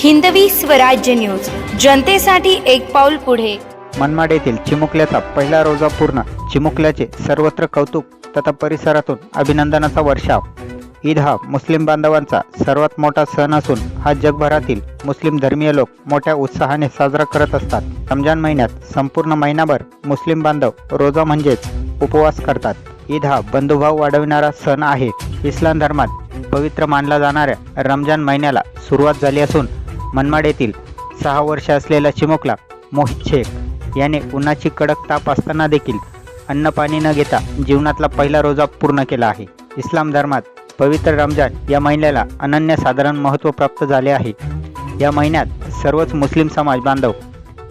Hindavi Swarajya news. जनतेसाठी एक पाऊल पुढे. मनमाड येथील चिमुकल्याचा पहिला रोजा पूर्ण. चिमुकल्याचे सर्वत्र कौतुक तथा परिसरातून अभिनंदनाचा वर्षाव. ईद हा मुस्लिम बांधवांचा सर्वात मोठा सण असून हा जगभरातील मुस्लिम धर्मीय लोक मोठ्या उत्साहाने साजरा करत असतात. रमजान महिन्यात संपूर्ण महिनाभर मुस्लिम बांधव रोजा म्हणजेच उपवास करतात. ईद हा बंधुभाव वाढविणारा सण आहे. इस्लाम धर्मात पवित्र मानला जाणाऱ्या रमजान महिन्याला सुरुवात झाली असून मनमाड येथील सहा वर्ष असलेला चिमुकला मोहित शेख याने उन्हाची कडक ताप असताना देखील अन्न पाणी न घेता जीवनातला पहिला रोजा पूर्ण केला आहे. इस्लाम धर्मात पवित्र रमजान या महिन्याला अनन्यसाधारण महत्त्व प्राप्त झाले आहे. या महिन्यात सर्वच मुस्लिम समाज बांधव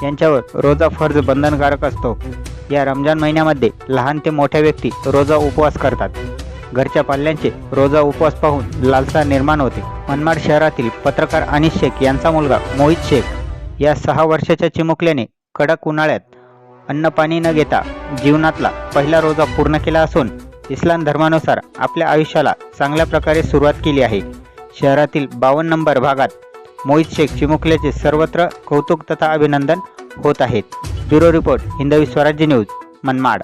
यांच्यावर रोजा फर्ज बंधनकारक असतो. या रमजान महिन्यामध्ये लहान ते मोठ्या व्यक्ती रोजा उपवास करतात. घरच्या पाल्यांचे रोजा उपवास पाहून लालसा निर्माण होते. मनमाड शहरातील पत्रकार अनिस शेख यांचा मुलगा मोहित शेख या सहा वर्षाच्या चिमुकल्याने कडक उन्हाळ्यात अन्न पाणी न घेता जीवनातला पहिला रोजा पूर्ण केला असून इस्लाम धर्मानुसार आपल्या आयुष्याला चांगल्या प्रकारे सुरुवात केली आहे. शहरातील बावन्न नंबर भागात मोहित शेख चिमुकल्याचे सर्वत्र कौतुक तथा अभिनंदन होत आहेत. Bureau report Hindavi Swarajya news Manmad.